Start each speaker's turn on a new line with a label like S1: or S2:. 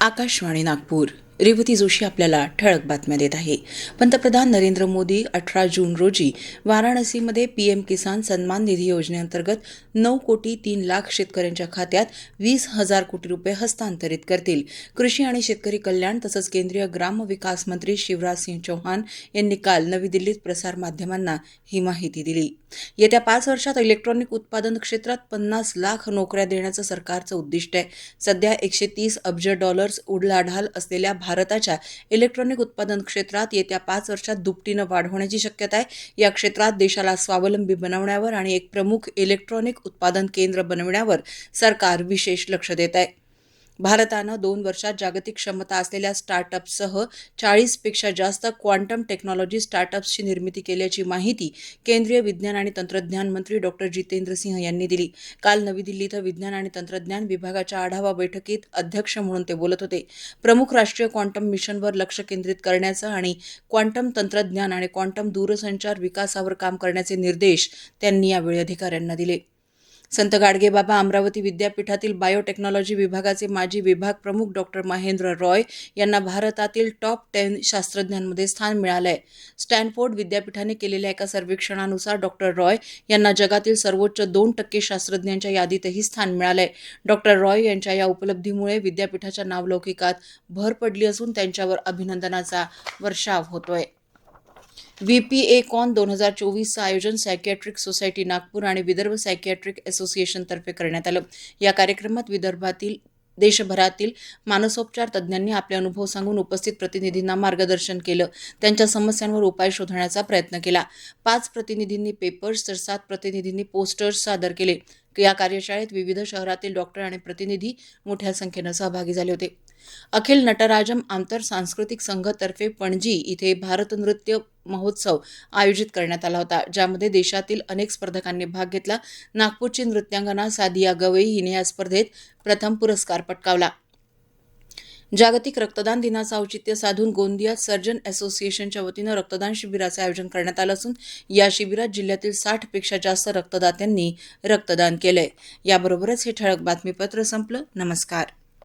S1: आकाशवाणी नागपूर. रेवती जोशी आपल्याला ठळक बातम्या देत आहे. पंतप्रधान नरेंद्र मोदी अठरा जून रोजी वाराणसीमध्ये पीएम किसान सन्मान निधी योजनेअंतर्गत नऊ कोटी तीन लाख शेतकऱ्यांच्या खात्यात वीस हजार कोटी रुपये हस्तांतरित करतील. कृषी आणि शेतकरी कल्याण तसंच केंद्रीय ग्राम विकास मंत्री शिवराज सिंह चौहान यांनी काल नवी दिल्लीत प्रसारमाध्यमांना ही माहिती दिली. येत्या पाच वर्षात इलेक्ट्रॉनिक उत्पादन क्षेत्रात पन्नास लाख नोकऱ्या देण्याचं सरकारचं उद्दिष्ट आहे. सध्या एकशे तीस अब्ज डॉलर्स उडलाढाल असलेल्या भारताच्या इलेक्ट्रॉनिक उत्पादन क्षेत्रात येत्या पाच वर्षात दुपटीनं वाढ होण्याची शक्यता आहे. या क्षेत्रात देशाला स्वावलंबी बनवण्यावर आणि एक प्रमुख इलेक्ट्रॉनिक उत्पादन केंद्र बनविण्यावर सरकार विशेष लक्ष देत आहे. भारतानं दोन वर्षात जागतिक क्षमता असलेल्या स्टार्टअपसह चाळीसपेक्षा जास्त क्वांटम टेक्नॉलॉजी स्टार्टअप्सची निर्मिती केल्याची माहिती केंद्रीय विज्ञान आणि तंत्रज्ञान मंत्री डॉक्टर जितेंद्र सिंह यांनी दिली. काल नवी दिल्ली इथं विज्ञान आणि तंत्रज्ञान विभागाच्या आढावा बैठकीत अध्यक्ष म्हणून ते बोलत होते. प्रमुख राष्ट्रीय क्वांटम मिशनवर लक्ष केंद्रित करण्याचं आणि क्वांटम तंत्रज्ञान आणि क्वांटम दूरसंचार विकासावर काम करण्याचे निर्देश त्यांनी यावेळी अधिकाऱ्यांना दिले. संत गाडगेबाबा अमरावती विद्यापीठातील बायोटेक्नॉलॉजी विभागाचे माजी विभाग प्रमुख डॉक्टर महेंद्र रॉय यांना भारतातील टॉप टेन शास्त्रज्ञांमध्ये स्थान मिळालं आहे स्टॅनफोर्ड विद्यापीठाने केलेल्या एका सर्वेक्षणानुसार डॉक्टर रॉय यांना जगातील सर्वोच्च दोन टक्के शास्त्रज्ञांच्या यादीतही स्थान मिळालंय. डॉक्टर रॉय यांच्या या उपलब्धीमुळे विद्यापीठाच्या नावलौकिकात भर पडली असून त्यांच्यावर अभिनंदनाचा वर्षाव होतोय. व्ही पी ए कॉन दोन हजार चोवीसचं आयोजन सायकॅट्रिक सोसायटी नागपूर आणि विदर्भ सायकॅट्रिक असोसिएशनतर्फे करण्यात आलं. या कार्यक्रमात विदर्भातील देशभरातील मानसोपचार तज्ज्ञांनी आपले अनुभव सांगून उपस्थित प्रतिनिधींना मार्गदर्शन केलं. त्यांच्या समस्यांवर उपाय शोधण्याचा प्रयत्न केला. पाच प्रतिनिधींनी पेपर्स तर सात प्रतिनिधींनी पोस्टर्स सादर केले. या कार्यशाळेत विविध शहरातील डॉक्टर आणि प्रतिनिधी मोठ्या संख्येनं सहभागी झाले होते. अखिल नटराजम आंतर सांस्कृतिक संघतर्फे पणजी इथे भारत नृत्य महोत्सव आयोजित करण्यात आला होता ज्यामध्ये देशातील अनेक स्पर्धकांनी भाग घेतला. नागपूरची नृत्यांगना सादिया गवई हिने या स्पर्धेत प्रथम पुरस्कार पटकावला. जागतिक रक्तदान दिनाचं औचित्य साधून गोंदियात सर्जन असोसिएशनच्या वतीनं रक्तदान शिबिराचं आयोजन करण्यात आलं असून या शिबिरात जिल्ह्यातील साठपेक्षा जास्त रक्तदात्यांनी रक्तदान केलंय. याबरोबरच हे ठळक बातमीपत्र संपलं. नमस्कार.